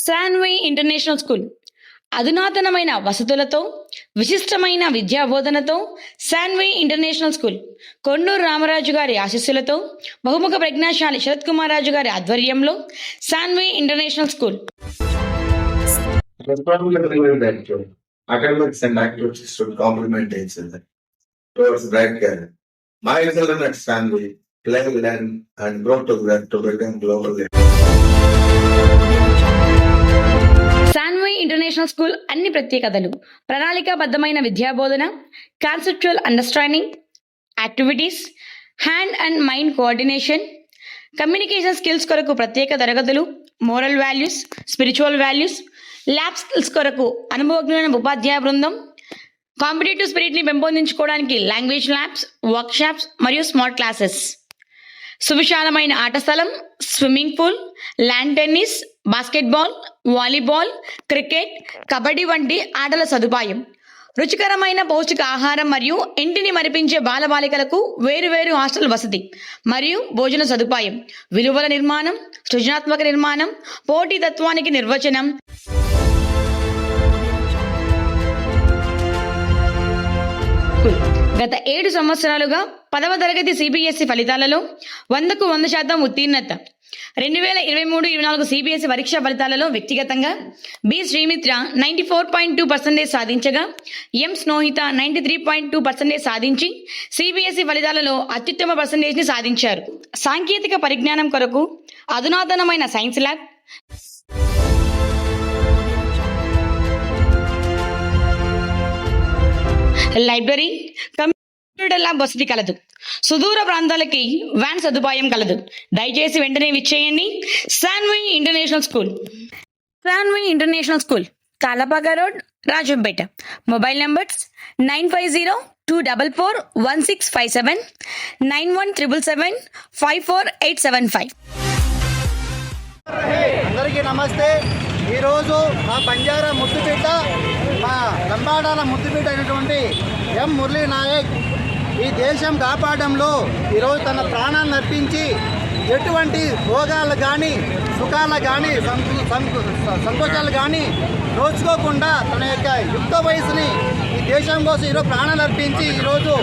శాన్వే international school అధునాతనమైన వసతులతో విశిష్టమైన విద్యా బోధనతో శాన్వే ఇంటర్నేషనల్ స్కూల్ కొన్నూరు రామరాజు గారి ఆశస్సులతో బహుముఖ ప్రజ్ఞాశాలి శరత్ కుమారాజు గారి ఆధ్వర్యంలో Sanvi international school My children at Stanley play, learn, and grow together to become global leaders. Sanvi international school అన్ని ప్రత్యేకతలు. ప్రణాళికాబద్ధమైన విద్యాబోధన conceptual understanding activities hand and mind coordination communication skills కొరకు ప్రత్యేక తరగతులు moral values spiritual values lab skills కొరకు అనుభవజ్ఞులైన ఉపాధ్యాయ బృందం కాంపిటేటివ్ స్పిరిట్ని పెంపొందించుకోవడానికి లాంగ్వేజ్ ల్యాబ్స్ వర్క్షాప్స్ మరియు స్మార్ట్ క్లాసెస్ సువిశాలమైన ఆట స్థలం swimming pool lawn tennis basketball volleyball cricket kabaddi వంటి ఆటల సదుపాయం. రుచికరమైన పౌష్టిక ఆహారం మరియు ఇంటిని మరిపించే బాలబాలికలకు వేరువేరు హాస్టల్ వసతి మరియు భోజన సదుపాయం విలువల నిర్మాణం సృజనాత్మక నిర్మాణం పోటీతత్వానికి నిర్వచనం. గత ఏడు సంవత్సరాలుగా పదవ తరగతి సిబిఎస్ఈ ఫలితాలలో వందకు వంద శాతం ఉత్తీర్ణత. రెండు వేల ఇరవై మూడు ఇరవై నాలుగు సిబిఎస్ఈ పరీక్షా ఫలితాలలో వ్యక్తిగతంగా B Srimitra ninety four point two percentage సాధించగా M Snohitha ninety three point two percentage సాధించి సిబిఎస్ఈ ఫలితాలలో అత్యుత్తమ పర్సెంటేజ్ని సాధించారు. సాంకేతిక పరిజ్ఞానం కొరకు అధునాతనమైన సైన్స్ ల్యాబ్ లైబ్రరీ కంప్యూటర్ల వసతి కలదు. సుదూర ప్రాంతాలకి వ్యాన్ సదుపాయం కలదు. దయచేసి వెంటనే విచ్చేయండి. Sanvi international school. Sanvi international school Kalapaka road Rajampet. Mobile numbers nine five zero two double four one six five seven nine one triple seven five four eight seven five. అందరికీ నమస్తే. ఈరోజు మా బంజారా ముద్దుబిడ్డ మా లంబాడాల ముద్దుబిడ్డ అయినటువంటి ఎం మురళీ నాయక్ ఈ దేశం కాపాడంలో ఈరోజు తన ప్రాణాన్ని అర్పించి ఎటువంటి భోగాలు కానీ సుఖాలు కానీ సంతో- సంతోషాలు కానీ దోచుకోకుండా తన యొక్క యుక్త వయసుని ఈ దేశం కోసం ఈరోజు ప్రాణాలు అర్పించి ఈరోజు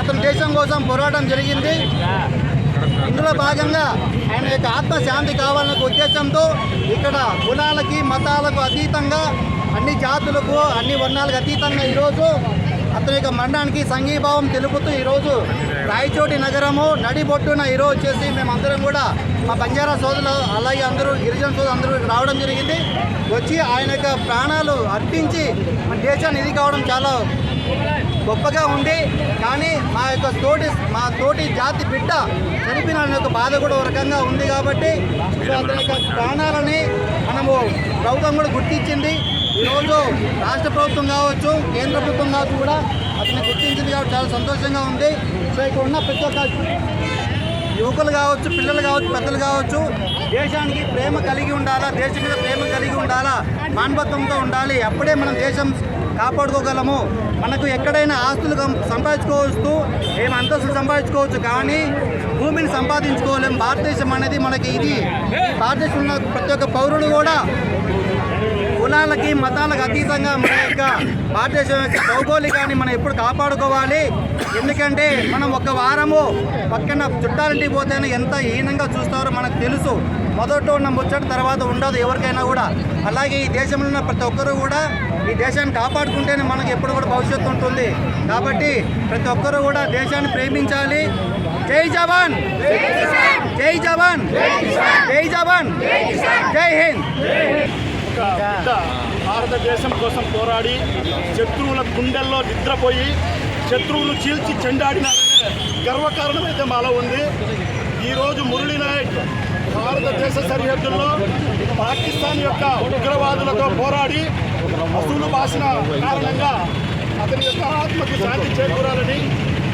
అతను దేశం కోసం పోరాటం జరిగింది. ఇందులో భాగంగా ఆయన యొక్క ఆత్మశాంతి కావాలనే ఉద్దేశంతో ఇక్కడ కులాలకి మతాలకు అతీతంగా అన్ని జాతులకు అన్ని వర్ణాలకు అతీతంగా ఈరోజు అతని యొక్క మరణానికి సంఘీభావం తెలుపుతూ ఈరోజు రాయచోటి నగరము నడిబొట్టున ఈరోజు వచ్చేసి మేమందరం కూడా మా బంజారా సోదరులు అలాగే అందరూ గిరిజన సోదరులు అందరూ రావడం జరిగింది. వచ్చి ఆయన యొక్క ప్రాణాలు అర్పించి మన దేశాన్ని ఇది కావడం చాలా గొప్పగా ఉంది కానీ మా యొక్క తోటి మా తోటి జాతి బిడ్డ చనిపోయిన యొక్క బాధ కూడా ఒక రకంగా ఉంది కాబట్టి అతని యొక్క ప్రాణాలని మనము ప్రభుత్వం కూడా గుర్తించింది. ఈరోజు రాష్ట్ర ప్రభుత్వం కావచ్చు కేంద్ర ప్రభుత్వం కావచ్చు కూడా అతన్ని గుర్తించింది కాబట్టి చాలా సంతోషంగా ఉంది. సో ఇక్కడ ఉన్న ప్రతి ఒక్క యువకులు కావచ్చు పిల్లలు కావచ్చు పెద్దలు కావచ్చు దేశానికి ప్రేమ కలిగి ఉండాలా దేశం మీద ప్రేమ కలిగి ఉండాలా మానవత్వంతో ఉండాలి అప్పుడే మనం దేశం కాపాడుకోగలము. మనకు ఎక్కడైనా ఆస్తులు సంపాదించుకోవచ్చు ఏం అంతస్తులు సంపాదించుకోవచ్చు కానీ భూమిని సంపాదించుకోలేం. భారతదేశం అనేది మనకి ఇది. భారతదేశంలో ఉన్న ప్రతి ఒక్క పౌరుడు కూడా కులాలకి మతాలకు అతీతంగా మన యొక్క భారతదేశం యొక్క భౌగోళికాన్ని మనం ఎప్పుడు కాపాడుకోవాలి? ఎందుకంటే మనం ఒక వారము పక్కన చుట్టాలింటికి పోతేనే ఎంత హీనంగా చూస్తారో మనకు తెలుసు. మొదట్లో ఉన్న ముచ్చట తర్వాత ఉండదు ఎవరికైనా కూడా. అలాగే ఈ దేశంలో ఉన్న ప్రతి ఒక్కరూ కూడా ఈ దేశాన్ని కాపాడుకుంటేనే మనకు ఎప్పుడు కూడా భవిష్యత్తు ఉంటుంది. కాబట్టి ప్రతి ఒక్కరూ కూడా దేశాన్ని ప్రేమించాలి. జై జవాన్! జై జవాన్! జై జవాన్ జై హింద్ ఒక బిడ్డ భారతదేశం కోసం పోరాడి శత్రువుల గుండెల్లో నిద్రపోయి శత్రువులు చీల్చి చెండాడిన గర్వకారణం అయితే మాలో ఉంది. ఈరోజు మురళీ నాయక్ భారతదేశ సరిహద్దుల్లో పాకిస్తాన్ యొక్క ఉగ్రవాదులతో పోరాడి అసూలు బాసిన కారణంగా అతని యొక్క ఆత్మకి శాంతి చేకూరాలని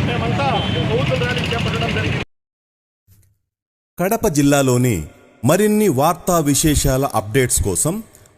మేమంతా ప్రభుత్వ చేపట్టడం జరిగింది. కడప జిల్లాలోని మరిన్ని వార్తా విశేషాల అప్డేట్స్ కోసం